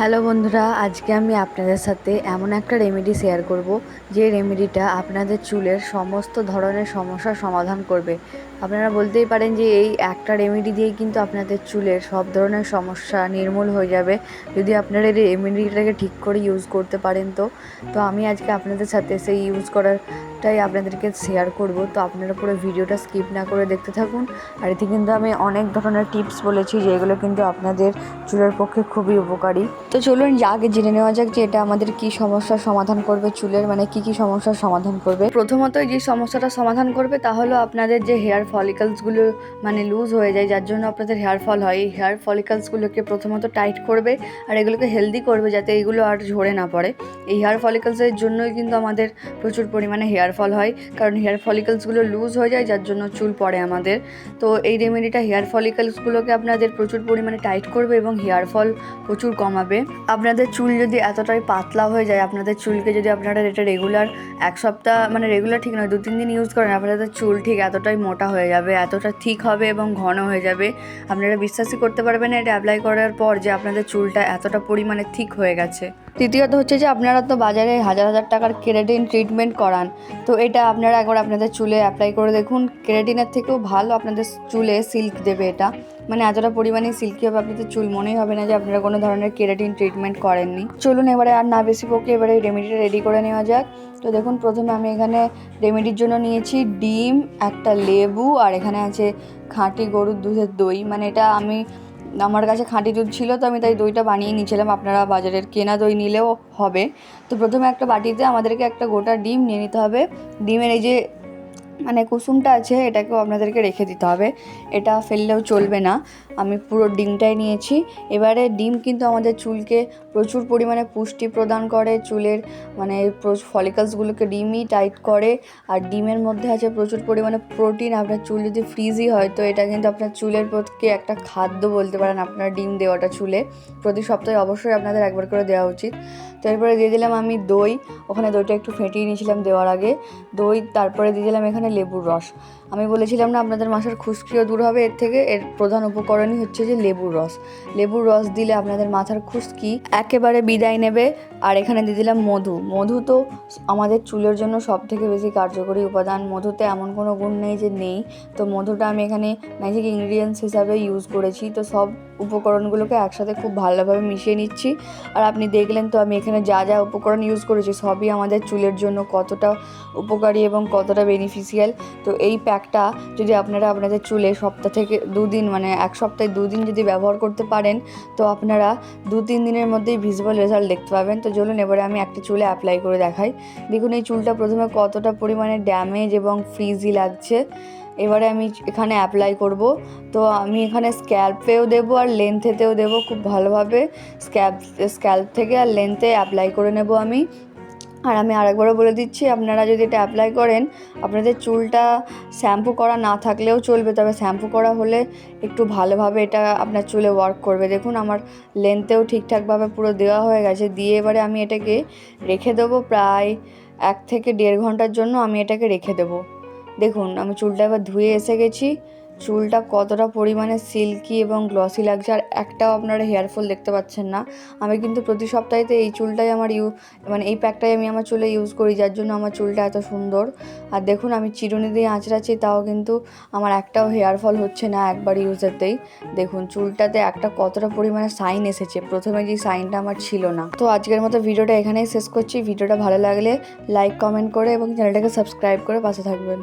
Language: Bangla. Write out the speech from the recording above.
হ্যালো বন্ধুরা, আজকে আমি আপনাদের সাথে এমন একটা রেমেডি শেয়ার করব। যে রেমেডিটা আপনাদের চুলের সমস্ত ধরনের সমস্যার সমাধান করবে। আপনারা বলতেই পারেন যে এই একটা রেমেডি দিয়েই কিন্তু আপনাদের চুলের সব ধরনের সমস্যা নির্মূল হয়ে যাবে। যদি আপনারা এই রেমেডিটাকে ঠিক করে ইউজ করতে পারেন তো। তো আমি আজকে আপনাদের সাথে সেই ইউজ করারটাই আপনাদেরকে শেয়ার করব। তো আপনারা পুরো ভিডিওটা স্কিপ না করে দেখতে থাকুন। আর এতে কিন্তু আমি অনেক ধরনের টিপস বলেছি, যেগুলো কিন্তু আপনাদের চুলের পক্ষে খুবই উপকারী। তো চলুন আগে জেনে নেওয়া যাক যে এটা আমাদের কি সমস্যার সমাধান করবে চুলের মানে কি কি সমস্যার সমাধান করবে। প্রথমত যে সমস্যাটা সমাধান করবে, তা হলো আপনাদের যে হেয়ার ফলিকলসগুলো মানে লুজ হয়ে যায়, যার জন্য আপনাদের হেয়ার ফল হয়। এই হেয়ার ফলিকলসগুলোকে প্রথমত টাইট করবে আর এগুলোকে হেলদি করবে যাতে এগুলো আর ঝরে না পড়ে। এই হেয়ার ফলিকলসের জন্যই কিন্তু আমাদের প্রচুর পরিমাণে হেয়ার ফল হয়, কারণ হেয়ার ফলিকলসগুলো লুজ হয়ে যায়, যার জন্য চুল পড়ে আমাদের। তো এই রেমেডিটা হেয়ার ফলিকলসগুলোকে আপনাদের প্রচুর পরিমাণে টাইট করবে এবং হেয়ার ফল প্রচুর কমাবে। আপনাদের চুল যদি এতটাই পাতলা হয়ে যায়, আপনাদের চুলকে যদি আপনারা এটা রেগুলার এক সপ্তাহ মানে রেগুলার ঠিক নয় দু তিন দিন ইউজ করেন, আপনাদের চুল ঠিক এতটাই মোটা হয়ে যাবে, এতটা ঠিক হবে এবং ঘন হয়ে যাবে। আপনারা বিশ্বাসই করতে পারবেন না এটা অ্যাপ্লাই করার পর যে আপনাদের চুলটা এতটা পরিমাণে ঠিক হয়ে গেছে। তৃতীয়ত হচ্ছে যে আপনারা তো বাজারে হাজার হাজার টাকার কেরাটিন ট্রিটমেন্ট করান, তো এটা আপনারা একবার আপনাদের চুলে অ্যাপ্লাই করে দেখুন। কেরাটিনের থেকেও ভালো আপনাদের চুলে সিল্ক দেবে এটা। মানে এতটা পরিমাণে সিল্কি হবে আপনাদের চুল, মনেই হবে না যে আপনারা কোনো ধরনের কেরাটিন ট্রিটমেন্ট করেননি। চলুন এবারে আর না বেশি পক্ষে এবারে রেমেডিটা রেডি করে নেওয়া যাক। তো দেখুন, প্রথমে আমি এখানে রেমেডির জন্য নিয়েছি ডিম, একটা লেবু, আর এখানে আছে খাঁটি গরুর দুধের দই। মানে এটা আমি আমার কাছে খাঁটি দুধ ছিল, তো আমি তাই দইটা বানিয়ে নিয়েছিলাম। আপনারা বাজারের কেনা দই নিলেও হবে। তো প্রথমে একটা বাটিতে আমাদেরকে একটা গোটা ডিম নিয়ে নিতে হবে। ডিমের এই যে মানে কুসুমটা আছে, এটাকেও আপনাদেরকে রেখে দিতে হবে। এটা ফেললেও চলবে না। আমি পুরো ডিমটাই নিয়েছি। এবারে ডিম কিন্তু আমাদের চুলকে প্রচুর পরিমাণে পুষ্টি প্রদান করে। চুলের মানে ফলিকালসগুলোকে ডিমই টাইট করে। আর ডিমের মধ্যে আছে প্রচুর পরিমাণে প্রোটিন। আপনার চুল যদি ফ্রিজি হয়, তো এটা কিন্তু আপনার চুলের পক্ষে একটা খাদ্য বলতে পারেন, আপনার ডিম দেওয়াটা চুলে। প্রতি সপ্তাহে অবশ্যই আপনাদের একবার করে দেওয়া উচিত। তো এরপরে দিয়ে দিলাম আমি দই। ওখানে দইটা একটু ফেটিয়ে নিয়েছিলাম দেওয়ার আগে। দই, তারপরে দিয়ে দিলাম এখানে লেবুর রস। আমি বলেছিলাম না, আপনাদের মাসার খুশকিও দূর হবে, এর থেকে এর প্রধান উপকরণই হচ্ছে যে লেবুর রস। লেবুর রস দিলে আপনাদের মাথার খুশকি একেবারে বিদায় নেবে। আর এখানে দিয়ে দিলাম মধু। মধু তো আমাদের চুলের জন্য সব থেকে বেশি কার্যকরী উপাদান। মধুতে এমন কোনো গুণ নেই যে নেই। তো মধুটা আমি এখানে ম্যাজিক ইনগ্রিডিয়েন্টস হিসাবে ইউজ করেছি। তো সব উপকরণগুলোকে একসাথে খুব ভালোভাবে মিশিয়ে নিচ্ছি। আর আপনি দেখলেন তো আমি এখানে যা যা উপকরণ ইউজ করেছি সবই আমাদের চুলের জন্য কতটা উপকারী এবং কতটা বেনিফিশিয়াল তো এই প্যাকটা যদি আপনারা আপনাদের চুলে সপ্তাহ থেকে দুদিন মানে এক সপ্তাহে দুদিন যদি ব্যবহার করতে পারেন, তো আপনারা দু তিন দিনের মধ্যেই ভিজিবল রেজাল্ট দেখতে পাবেন। তো চলুন এবারে আমি একটা চুলে অ্যাপ্লাই করে দেখাই। দেখুন এই চুলটা প্রথমে কতটা পরিমাণে ড্যামেজ এবং ফ্রিজি লাগছে। এবারে আমি এখানে অ্যাপ্লাই করব। তো আমি এখানে স্ক্যাল্পেও দেবো আর লেন্থেতেও দেবো খুব ভালোভাবে। স্ক্যাল্প স্ক্যাল্প থেকে আর লেন্থে অ্যাপ্লাই করে নেব আমি। আর আমি আরেকবারও বলে দিচ্ছি, আপনারা যদি এটা অ্যাপ্লাই করেন, আপনাদের চুলটা শ্যাম্পু করা না থাকলেও চলবে। তবে শ্যাম্পু করা হলে একটু ভালোভাবে এটা আপনার চুলে ওয়ার্ক করবে। দেখুন, আমার লেন্থেও ঠিকঠাকভাবে পুরো দেওয়া হয়ে গেছে। দিয়ে এবারে আমি এটাকে রেখে দেবো প্রায় এক থেকে দেড় ঘণ্টার জন্য আমি এটাকে রেখে দেবো। দেখুন, আমি চুলটা এবার ধুয়ে এসে গেছি। চুলটা কতটা পরিমাণে সিল্কি এবং গ্লসি লাগছে, আর একটাও আপনারা হেয়ারফল দেখতে পাচ্ছেন না। আমি কিন্তু প্রতি সপ্তাহেতে এই চুলটাই আমার ইউ মানে এই প্যাকটাই আমি আমার চুলে ইউজ করি, যার জন্য আমার চুলটা এত সুন্দর। আর দেখুন, আমি চিরুনি দিয়ে আঁচড়াচ্ছি, তাও কিন্তু আমার একটাও হেয়ার ফল হচ্ছে না একবার ইউজেতেই দেখুন, চুলটাতে একটা কতটা পরিমাণে সাইন এসেছে, প্রথমে যে সাইনটা আমার ছিল না। তো আজকের মতো ভিডিওটা এখানেই শেষ করছি। ভিডিওটা ভালো লাগলে লাইক কমেন্ট করে এবং চ্যানেলটাকে সাবস্ক্রাইব করে পাশে থাকবেন।